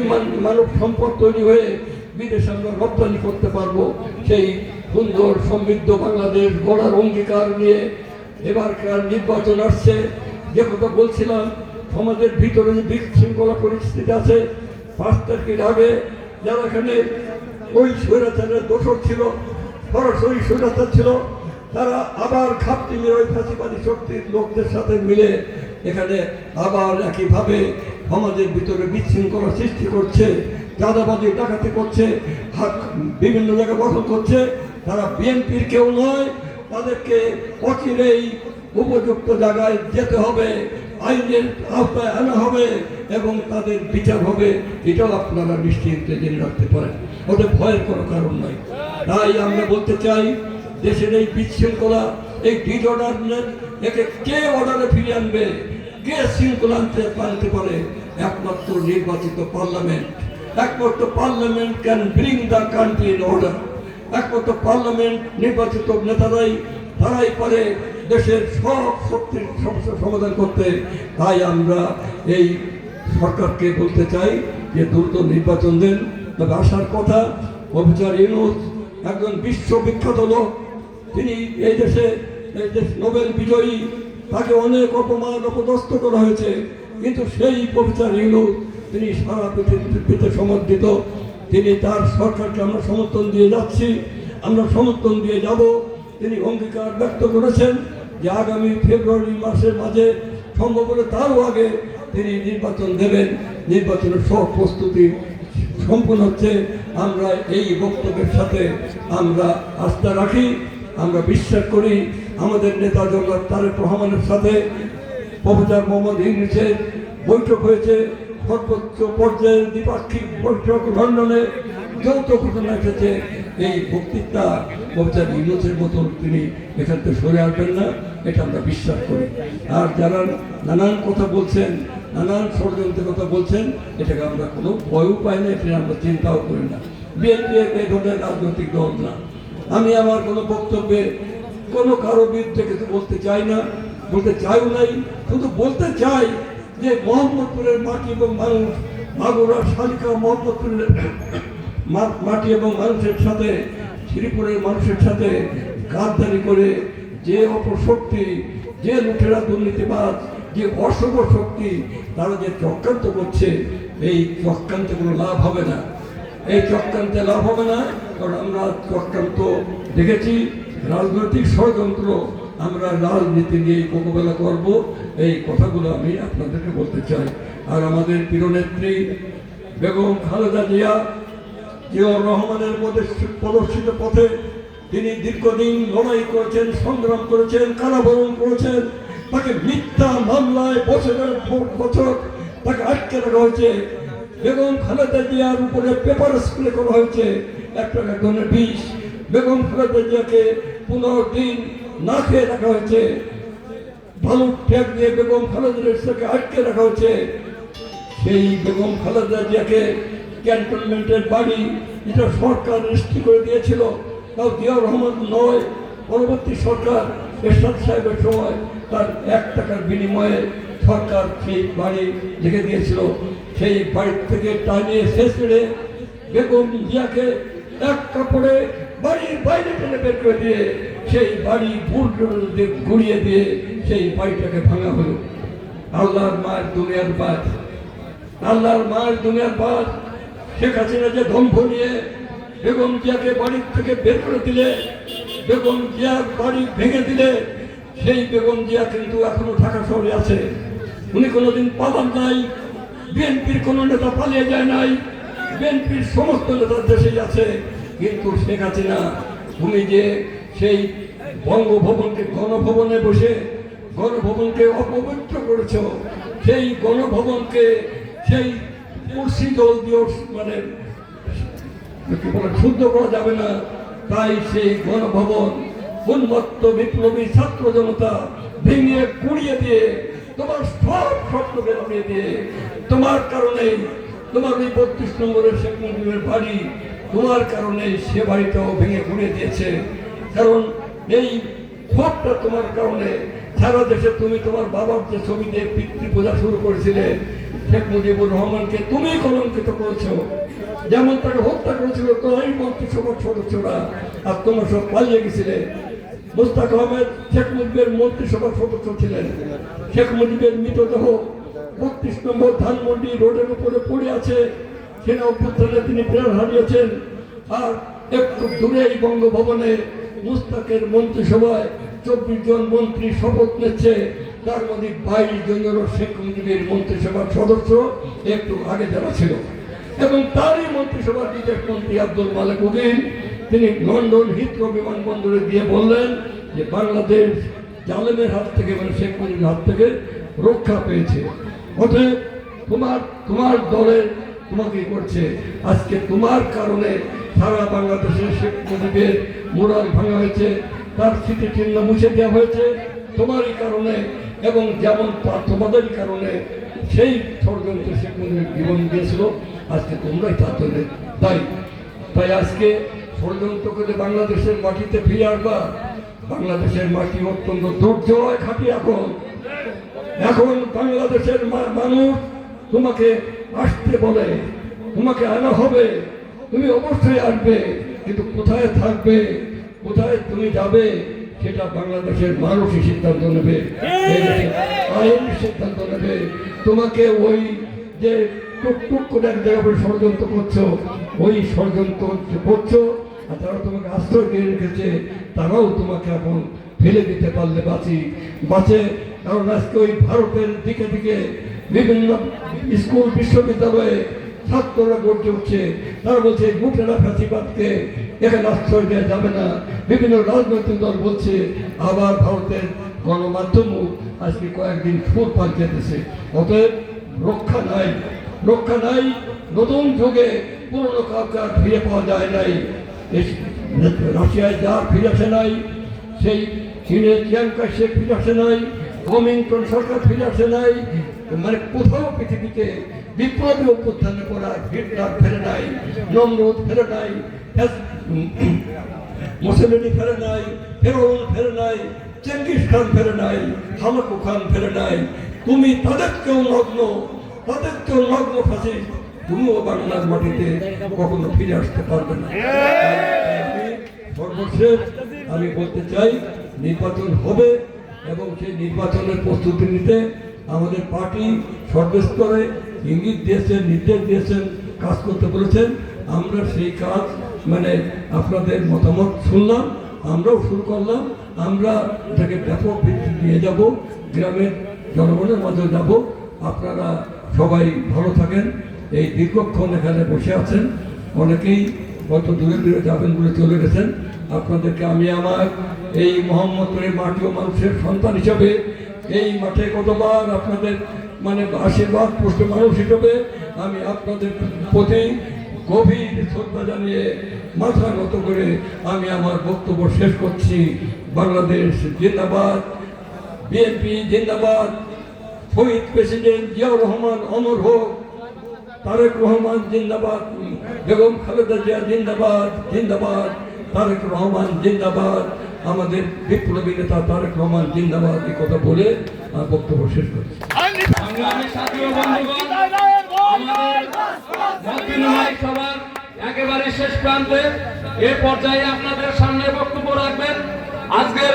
মান- মানব সম্পদ তৈরি হয়ে বিদেশে আমরা রপ্তানি করতে পারব। সেই সুন্দর সমৃদ্ধ বাংলাদেশ গড়ার অঙ্গীকার নিয়ে এবারকার নির্বাচন আসছে। যে কথা বলছিলাম, সমাজের ভিতরে যে বিশৃঙ্খলা পরিস্থিতি আছে, পাঁচ তারিখের আগে যারা এখানে ওই স্বৈরাচারের দোষর ছিল, সরাসরি স্বৈরাচার ছিল, তারা আবার খাপটি মেরে ওই ফাঁসিবাদী শক্তির লোকদের সাথে মিলে এখানে আবার একইভাবে সমাজের ভিতরে বিশৃঙ্খলা সৃষ্টি করছে, চাঁদাবাজি ডাকাতি করছে বিভিন্ন জায়গায় গঠন করছে। তারা বিএনপির কেউ নয়, তাদেরকে অচিরেই উপযুক্ত জায়গায় যেতে হবে, আইনের আওতায় আনা হবে এবং তাদের বিচার হবে, এটাও আপনারা নিশ্চিন্তে জেনে রাখতে পারেন। ওদের ভয়ের কোনো কারণ নাই তাই আমরা বলতে চাই, দেশের এই বিশৃঙ্খলা, এই ডিজ ডিজঅর্ডার একে কে অর্ডারে ফিরিয়ে আনবে? কে শৃঙ্খলা আনতে পারে একমাত্র নির্বাচিত পার্লামেন্ট। একমাত্র parliament can bring the country in order একমাত্র পার্লামেন্ট নির্বাচিত নেতারাই তারাই পারে দেশের সব শক্তির সমস্যার সমাধান করতে। তাই আমরা এই সরকারকে বলতে চাই যে দ্রুত নির্বাচন দেন। তবে আসার কথা, অফিসার ইউনুস একজন বিশ্ববিখ্যাত লোক। তিনি এই দেশে, এই দেশ নোবেল বিজয়ী। তাকে অনেক অপমান অপদস্থ করা হয়েছে। কিন্তু সেই অফিসার ইউনুস তিনি সারা পৃথিবীতে সমর্থিত তিনি তার সরকারকে আমরা সমর্থন দিয়ে যাচ্ছি। আমরা সমর্থন দিয়ে যাব। তিনি অঙ্গীকার ব্যক্ত করেছেন যে আগামী ফেব্রুয়ারি মাসের মাঝে সম্ভব হলে তারও আগে তিনি নির্বাচন দেবেন। নির্বাচনের সব প্রস্তুতি সম্পূর্ণ হচ্ছে। আমরা এই বক্তব্যের সাথে আমরা আস্থা রাখি। আমরা বিশ্বাস করি আমাদের নেতা জগৎ, তারেক রহমানের সাথে প্রফেসর মোহাম্মদ ইংলিশের বৈঠক হয়েছে। সর্বোচ্চ পর্যায়ের দ্বিপাক্ষিক বৈঠক লন্ডনে যৌথ ঘটনা এসেছে। এই বক্তৃতা প্রফেসর ইংলিশের মতন তিনি এখান থেকে সরে আসবেন না, এটা আমরা বিশ্বাস করি। আর যারা নানান কথা বলছেন, নানান ষড়যন্ত্রের কথা বলছেন, এটাকে আমরা কোনো ভয়ও পাই না, এটা আমরা চিন্তাও করি না। বিএনপি এই ধরনের রাজনৈতিক দল না। আমি আমার কোনো বক্তব্যে কোনো কারও বিরুদ্ধে কিছু বলতে চাই না, বলতে চাইও নাই, শুধু বলতে চাই যে মোহাম্মদপুরের মাটি এবং মানুষ, মাগুরা, শালিকা, মোহাম্মদপুরের মাটি এবং মানুষের সাথে, শ্রীপুরের মানুষের সাথে গাদ্দারি করে যে অপশক্তি, যে লুটেরা দুর্নীতিবাদ যে অশুভ শক্তি, তারা যে চক্রান্ত করছে, এই চক্রান্তে কোনো লাভ হবে না। এই চক্রান্তে লাভ হবে না, কারণ আমরা চক্রান্ত দেখেছি। রাজনৈতিক ষড়যন্ত্র আমরা রাজনীতি নিয়ে মোকাবেলা করব, এই কথাগুলো আমি আপনাদেরকে বলতে চাই। আর আমাদের প্রিয়নেত্রী বেগম খালেদা জিয়া জিয়াউর রহমানের প্রদর্শিত পথে তিনি দীর্ঘদিন লড়াই করেছেন, সংগ্রাম করেছেন, কারাবরণ করেছেন। তাকে মিথ্যা মামলায় বছরের বছর তাকে আটকে রাখা হয়েছে। বেগম খালেদা জিয়ার উপরে পেপার স্প্রে করা হয়েছে একটা এক ধরনের বিষ বেগম খালেদা জিয়াকে পনেরো দিন না খেয়ে রাখা হয়েছে। ভালো ট্যাগ দিয়ে বেগম খালেদা জিয়াকে আটকে রাখা হয়েছে। সেই বেগম খালেদা জিয়াকে ক্যান্টনমেন্টের বাড়ি যেটা সরকার রেজিস্ট্রি করে দিয়েছিল, তাও জিয়াউর রহমান নয়, পরবর্তী সরকার এরশাদ সাহেবের সময় তার এক টাকার বিনিময়ে সরকার সেই বাড়ি রেখে দিয়েছিল। সেই বাড়ি থেকে টানিয়ে শেষ বেগম জিয়াকে এক কাপড়ে বাড়ির বাইরে টেনে বের করে দিয়ে সেই বাড়ি ভুল দিয়ে ঘুরিয়ে দিয়ে সেই বাড়িটাকে ভাঙা হলো। আল্লাহর মায়ের দুনিয়ার বাদ। আল্লাহর মায়ের দুনিয়ার বাদ। শেখ হাসিনা যে ধম্ভ নিয়ে বেগম জিয়াকে বাড়ির থেকে বের করে দিলে, বেগম জিয়ার বাড়ি ভেঙে দিলে, সেই বেগম জিয়া কিন্তু এখনও ঢাকা শহরে আছে। উনি কোনোদিন পালান নাই। বিএনপির কোনো নেতা পালিয়ে যায় নাই। বিএনপির সমস্ত নেতার দেশেই আছে। কিন্তু শেখ হাসিনা তুমি যে সেই বঙ্গভবনকে গণভবনে বসে গণভবনকে অপবিত্র করেছ, সেই গণভবনকে সেই কুর্সি দল দিয়েও মানে শুদ্ধ করা যাবে না। তাই সেই গণভবন উন্মত্ত বিপ্লবী ছাত্র জনতা ভেঙে কুড়িয়ে দিয়ে, তোমার সব স্বপ্নকে নামিয়ে দিয়ে, তোমার কারণে তোমার ওই বত্রিশ নম্বরের শেখ মুজিবের বাড়ি তোমার কারণে সে বাড়িটাও ভেঙে ঘুরে দিয়েছে। কারণ এই ক্ষোভটা তোমার কারণে সারা দেশে তুমি তোমার বাবার যে ছবি দিয়ে পিতৃ পূজা শুরু করেছিলে, শেখ মুজিবুর রহমানকে তুমি কলঙ্কিত করেছ। যেমন তাকে হত্যা করেছিল তোমারই মন্ত্রিসভার সদস্যরা, আর তোমরা সব পালিয়ে গেছিলে। মুস্তাক আহমেদ শেখ মুজিবের মন্ত্রিসভার সদস্য ছিলেন। শেখ মুজিবের মৃতদেহ বত্রিশ নম্বর ধানমন্ডি রোডের উপরে পড়ে আছে। সেনা অভ্যুত্থানে তিনি প্রাণ হারিয়েছেন। আর একটু দূরে এই বঙ্গভবনে মুস্তাকের মন্ত্রিসভায় চব্বিশ জন মন্ত্রী শপথ নিচ্ছে। তার মধ্যে বাইশ জনেরও শেখ মুজিবের মন্ত্রিসভার সদস্য একটু আগে যারা ছিল। এবং তারই মন্ত্রিসভার বিদেশ মন্ত্রী আব্দুল মালিক উদ্দিন, তিনি লন্ডন হিথ্রো বিমানবন্দরে গিয়ে বললেন যে বাংলাদেশ জালেমের হাত থেকে মানে শেখ মুজিবের হাত থেকে রক্ষা পেয়েছে। অতএব তোমার তোমার দলের তোমাকে করছে। আজকে তোমার কারণে সারা বাংলাদেশের শেখ মুজিবের মোরাল ভাঙা হয়েছে, তার স্মৃতিচিহ্ন মুছে দেওয়া হয়েছে। তোমারই কারণে এবং যেমন তা তোমাদেরই কারণে সেই ষড়যন্ত্র শেখ মুজিবের জীবন দিয়েছিল, আজকে তোমরাই তার। জন্য তাই তাই আজকে ষড়যন্ত্র করে বাংলাদেশের মাটিতে ফিরে আসবা। বাংলাদেশের মাটি অত্যন্ত দুর্জয় খাটি এখন। এখন বাংলাদেশের মানুষ তোমাকে আসতে বলে তোমাকে আনা হবে। তুমি অবশ্যই আসবে কিন্তু কোথায় থাকবে কোথায় তুমি যাবে সেটা বাংলাদেশের মানুষই সিদ্ধান্ত নেবে। আইন সিদ্ধান্ত নেবে। তোমাকে ওই যে টুকটুক করে এক জায়গায় করে ষড়যন্ত্র করছ ওই ষড়যন্ত্র করছো- করছ আর যারা তোমাকে আশ্রয় দিয়ে রেখেছে তারাও তোমাকে এখন ফেলে দিতে পারলে বাঁচি। বাঁচে কারণ আজকে ওই ভারতের দিকে দিকে বিভিন্ন স্কুল, বিশ্ববিদ্যালয়ে ছাত্ররা গড়ে উঠছে। তারা বলছে গুটেরা ফ্যাসিবাদকে এখানে আশ্রয় দেওয়া যাবে না। বিভিন্ন রাজনৈতিক দল বলছে, আবার ভারতের গণমাধ্যমও আজকে কয়েকদিন সুর পাল্টেতেছে অতএব রক্ষা নাই রক্ষা নাই, নতুন যুগে পুরনো কাউকে আর ফিরে পাওয়া যায় নাই। রাশিয়ায় যা ফিরে আসে নাই, সেই চীনের চিয়াংকা সে ফিরে আসে নাই। কমিংটন সরকার ফিরে আসে নাই মানে কোথাও পৃথিবীতে বিপ্লবী অভ্যুত্থানের পর আর হিটলার ফেরে নাই, নমরুদ ফেরে নাই মুসলিনী ফেরে নাই ফেরোন ফেরে নাই, চেঙ্গিস খান ফেরে নাই, হামাকু খান ফেরে নাই। তুমি তাদেরকেও নগ্ন তাদেরকেও নগ্ন ফাঁসি তুমিও বাংলার মাটিতে কখনো ফিরে আসতে পারবে না। সর্বশেষ আমি বলতে চাই, নির্বাচন হবে। এবং সেই নির্বাচনের প্রস্তুতি নিতে আমাদের পার্টি সর্বস্তরে ইঙ্গিত দিয়েছেন, নির্দেশ দিয়েছেন, কাজ করতে বলেছেন। আমরা সেই কাজ মানে আপনাদের মতামত শুনলাম, আমরাও শুরু করলাম। আমরা এটাকে ব্যাপক ভিত্তি দিয়ে যাব, গ্রামের জনগণের মাঝে যাব। আপনারা সবাই ভালো থাকেন। এই দীর্ঘক্ষণ এখানে বসে আছেন। অনেকেই হয়তো দূরে দূরে যাবেন বলে চলে গেছেন। আপনাদেরকে আমি আমার এই মোহাম্মদপুরের মাটি ও মানুষের সন্তান হিসাবে এই মাঠে কতবার আপনাদের মানে আশীর্বাদ, পুষ্ট মানুষ হিসেবে আমি আপনাদের প্রতি গভীর শ্রদ্ধা জানিয়ে মাথা করে আমি আমার বক্তব্য শেষ করছি। বাংলাদেশ জিন্দাবাদ, বিএনপি জিন্দাবাদ, শহীদ প্রেসিডেন্ট জিয়াউর রহমান অমর হোক, তারেক রহমান জিন্দাবাদ, বেগম খালেদা জিয়া জিন্দাবাদ জিন্দাবাদ, তারেক রহমান জিন্দাবাদ। আমাদের বিপ্লবী নেতা তারেক রহমান জিন্দাবাদ এই কথা বলে বক্তব্য শেষ করছি। সবার একেবারে শেষ প্রান্তে এ পর্যায়ে আপনাদের সামনে বক্তব্য রাখবেন। আজকের